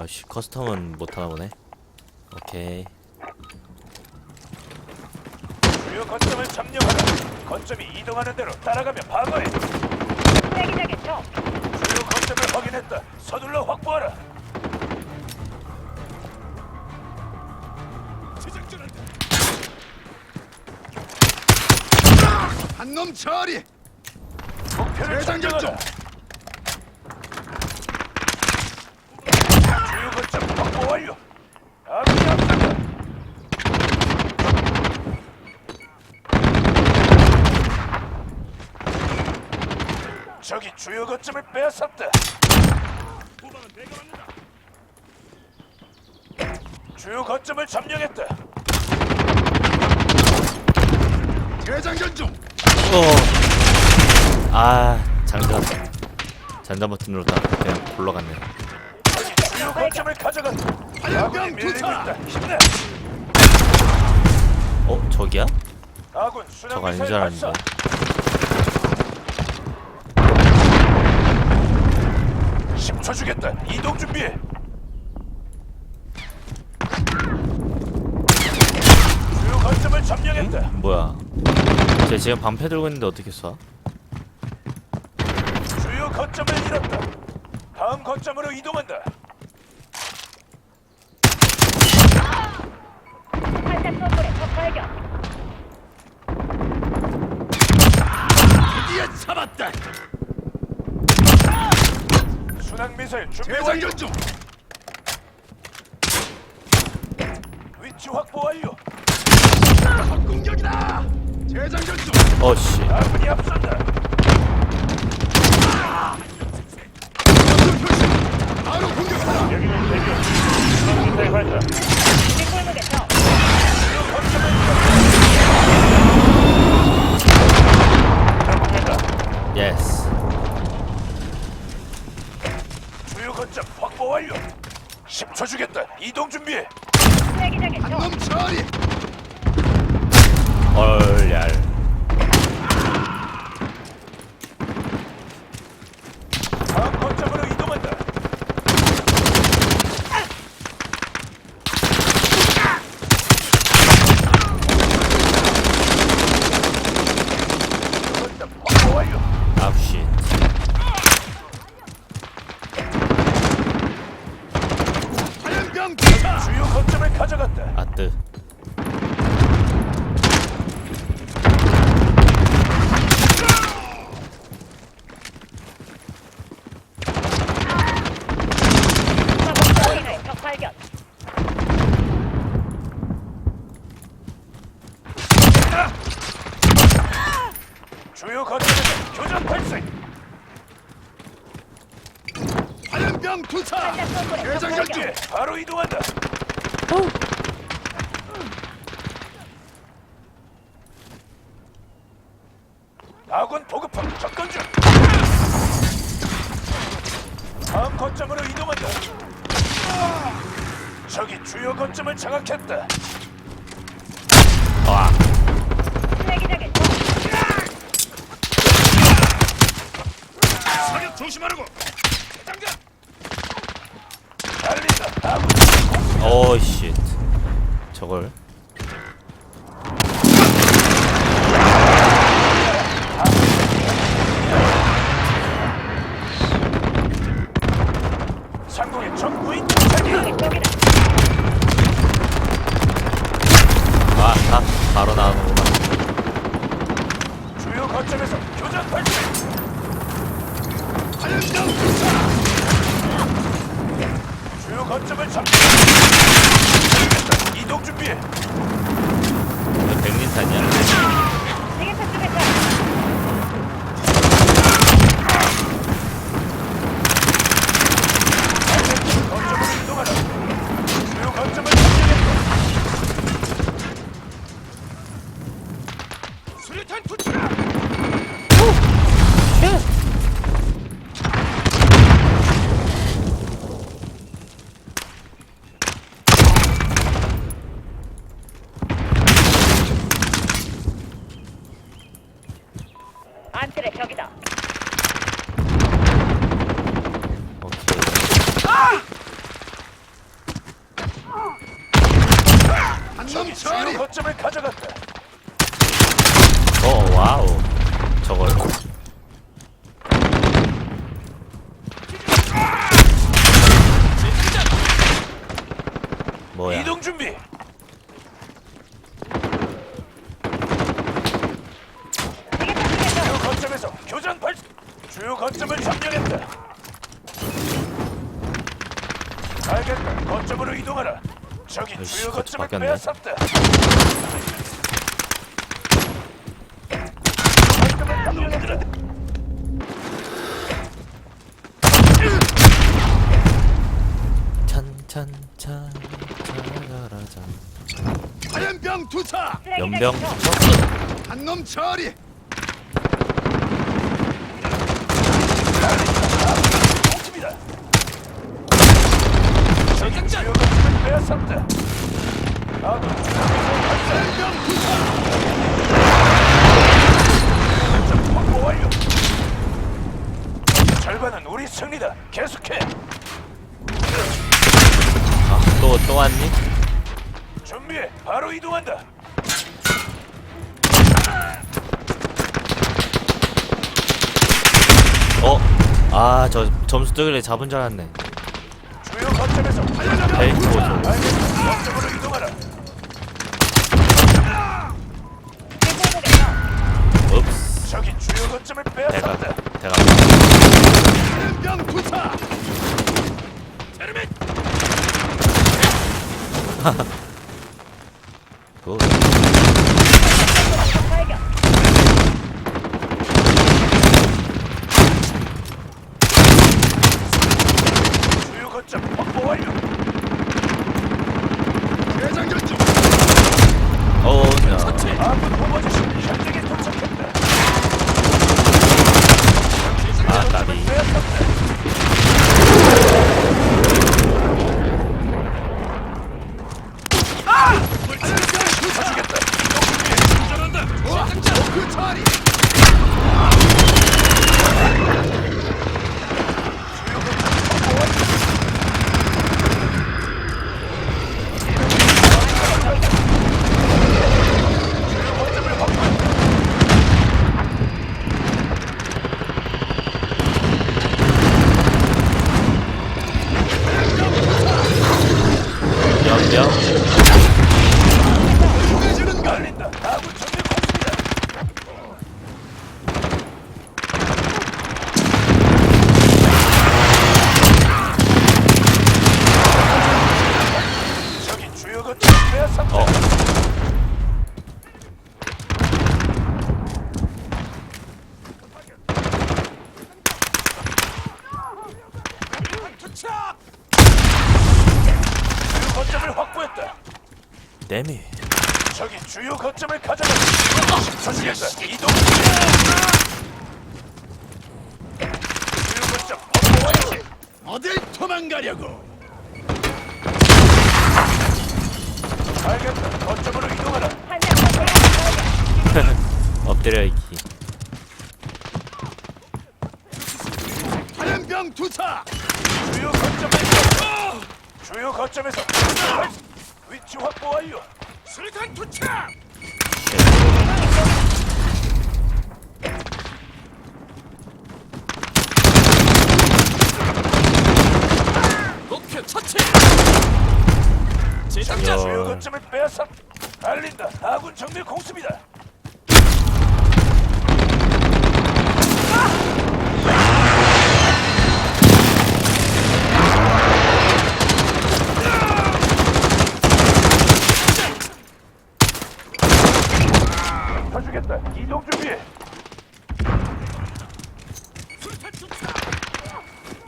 아씨 커스텀은 못하나 보네 오케이 주요 거점을 점령하라. 거점이 이동하는 대로 따라가며 방어해. 쓰레기장에 적. 주요 거점을 확인했다. 서둘러 확보하라. 한놈 처리. 목표를 대장 점령하라. 주요 거점 확보 완료. 아군이 앞선다. 적이 주요 거점을 빼앗았다. 주요 거점을 점령했다. 대장전 중. 어. 아 장전 잔잔 버튼 누르다 그냥 굴러갔네 적이 주요 거점을 가져간다. 화염병 밀리고. 있다. 힘내. 어 저기야? 아군 저거 아닌 순항미사일 줄 알았는데 발사. 10초 주겠다. 이동 준비해. 주요 거점을 점령했다. 뭐야 쟤 지금 방패 들고 있는데 어떻게 쏴? 주요 거점을 잃었다. 다음 거점으로 이동한다. 적 발견. 드디어 잡았다. 순항 미사일 준비 완료. 대장전 중. 위치 확보 완료. 공격이다. 대장전 중. 어씨 아군이 앞선다. 공격 표시. 바로 공격하라. 여기는 대교일 발사. 뒷골목에 적. 주요 거점을 잃었다. 성공했다. 예스 주요 거점 확보 완료. 10초 주겠다. 이동 준비해. 쓰레기장에 적. 한놈 처리. 얼얄 다음 거점으로 이동한다. 거점 확보 완료. 아우씨 화염병 투사. 주요 거점을 가져갔다. 아뜨 확인해. 적 발견. 주요 거점에서 교전 발생. 화염병 투사. 살짝 쏜돌에 적 대장전 발견. 중. 예, 바로 이동한다. 아군 보급함 접근 중. 다음 거점으로 이동한다. 적이 주요 거점을 장악했다. 쓰레기장에 적. 사격 조심하라고. 당장. 달린다. 아군 오 씨 저걸 상공의 적 무인 정찰기. 여기 적이다. 아, 아 바로 나오는구나 주요 거점에서 교전 발생. 화염병 투사. 주요 거점을 잡. 이동 준비해. 이거 백린탄이야? 지게차 쪽에 적. 거점으로 이동하라. 주요 거점을 점령했다. 수류탄 투출하. 안뜰에 적이다. 오케이 한놈 주요 처리. 거점을 가져갔다. 어 와우 저걸 뭐야 이동 준비. 주요 거점에서 교전 발. 주요 거점을 점령했다. 알겠다. 거점으로 이동하라. 거점 거점을 바뀌었네. 찬찬찬 화염병 투사. 연병 한놈 처리. 공습이다. 저기 주요 거점을 빼앗았다. 아군 화염병 투사. 거점 확보 완료. 절반은 우리 승리다. 계속해. 아또 또 왔니? 준비해. 바로 이동한다. 어? 아 저 점수 뜨길래 잡은 줄 알았네 주요 거점에서 보조. 거점으로 이동하라. 읍스 저기 주요 거점을 대가 빼앗았다. 대가 화염병 투사. 굿 발견. 확보 완료. 대장전 중. 어우 야. 아군 현장에 도착했다. 아 주는 걸. 걸린다. 아군 정면 공습이다. 저기 주요 거점 빼앗았다. 어 주요 거점을 확보했다. 데미 저기 주요 거점을 가져가. 저지겠다. 이동. 주요 거점 확보 완료. 어딜 도망가려고? 알겠다. 거점으로 이동하라. 엎드려 있기 화염병 투사. 주요 거점에서 주요 거점에서 위치 확보 완료. 수류탄 투착. 목표 처치. 야. 주요 거점을 빼앗아 알린다. 아군 정밀 공습이다. 터주겠다. 이동 준비해.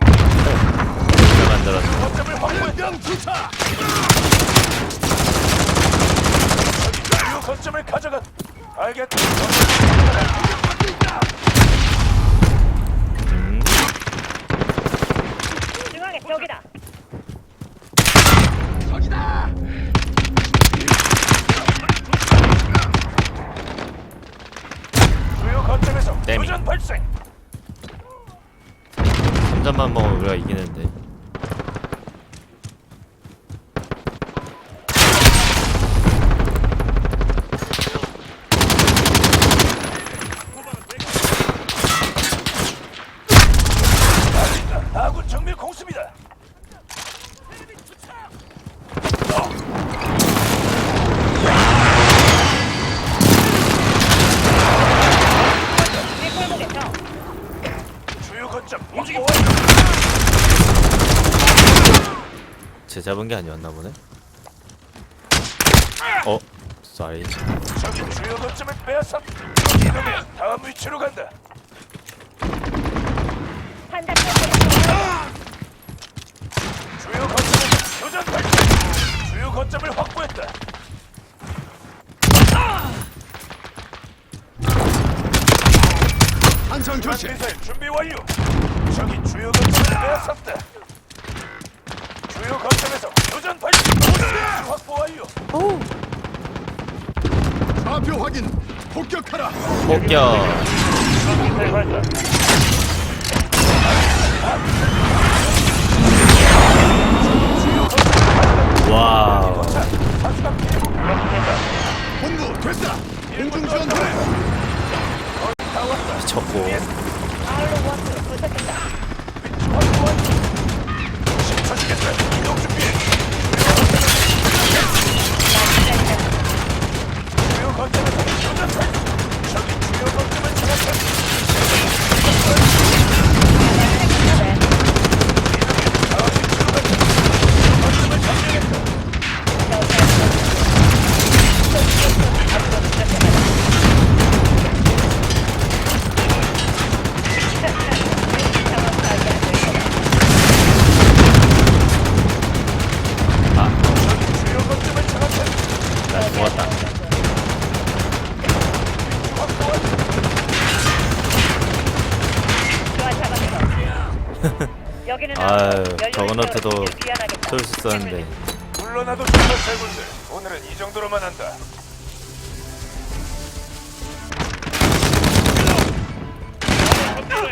잘 만들었어 거점을 확보했다. 화염병 투사. 주요 거점을 가져가. 알겠다. 음 중앙에 적이다. 저기다. 주요 거점에서 땜이. 교전 발생. 3점만 먹으면 우리가 이기는데 거점 움직임. 확보 완료. 제 잡은 게 아니었나 보네. 어, 쏘리. 저기 주요 거점을 빼앗아. 이동해. 다음 위치로 간다. 주요 거점을 교전 발전. 주요 거점을 확보했다. 한성 교체. 미사일 준비 완료. 저기 주요 거점을 빼앗았다. 주요 거점에서 발전. 위치 확보 완료. 좌표 확인. 폭격하라. 폭격. 발사. 연기된다. 본부 됐다. 공중 지원. 미쳤고. 아울러 원투 도착했다. 위치 확보 완료. 10초 주겠다. 이동 준비해. 주요 거점에서 교전 발전. 저기 주요 거점을 장악한다. 주요 거점을 장악한다. 나 죽었다. 확보 완료. 좋아 잡았어. 여기는 아유. 미안하겠다. 쏠수 있었는데. 물러나도 좋은 살군들. 오늘은 이 정도로만 한다.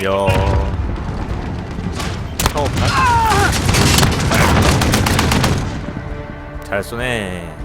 여. 어, 잘 쏘네.